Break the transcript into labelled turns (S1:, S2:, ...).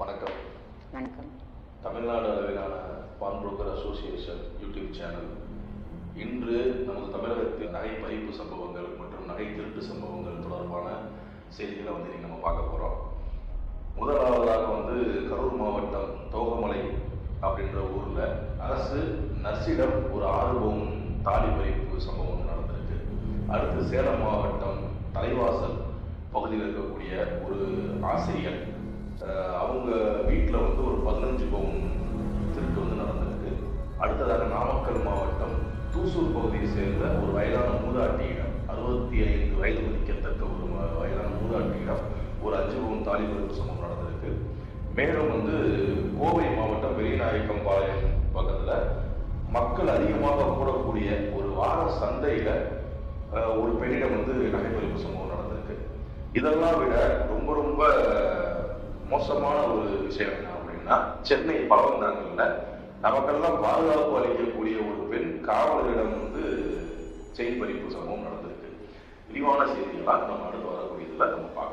S1: வணக்கம்.
S2: வணக்கம்.
S1: தமிழ்நாடு அளவிலான pawn broker association YouTube channel. இன்று நமது தமிழகத்தில் நகை பறிப்பு சம்பவங்கள் மற்றும் நகை திருட்டு சம்பவங்கள் தொடர்பான செய்திகளை வந்து இன்னைக்கு நம்ம பார்க்க போகிறோம் முதலாவதாக வந்து கரூர் மாவட்டம் தோகமலை அப்படின்ற ஊரில் அரசு நர்சிடம் ஒரு ஆறு பவுன் தாலி பறிப்பு சம்பவம் நடந்திருக்கு. அடுத்து சேலம் மாவட்டம் தலைவாசல் பகுதியில் இருக்கக்கூடிய ஒரு ஆசிரியர் அவங்க வீட்டில் வந்து ஒரு பதினஞ்சு பவுன் திருட்டு வந்து நடந்திருக்கு. அடுத்ததாக நாமக்கல் மாவட்டம் தூசூர் பகுதியை சேர்ந்த ஒரு வயதான மூதாட்டியிடம் அறுபத்தி ஐந்து வயது மதிக்கத்தக்க ஒரு வயதான மூதாட்டியிடம் ஒரு அஞ்சு பவுன் தாலி சம்பவம் நடந்திருக்கு. மேலும் வந்து கோவை மாவட்டம் வெளிநாயக்கம்பாளையம் பக்கத்தில் மக்கள் அதிகமாக கூடக்கூடிய ஒரு வார சந்தையில் ஒரு பெண்ணிடம் வந்து நகைப்பறிப்பு சம்பவம் நடந்திருக்கு. இதெல்லாம் விட ரொம்ப ரொம்ப மோசமான ஒரு விஷயம் என்ன அப்படின்னா சென்னை பழந்தாங்கல்ல நமக்கெல்லாம் பாதுகாப்பு அளிக்கக்கூடிய ஒரு பெண் காவலரிடம் வந்து செயின் பறிப்பு சம்பவம் நடந்திருக்கு. விரிவான செய்திகளாக நம்ம அடுத்து வரக்கூடியதில் நம்ம பார்க்கலாம்.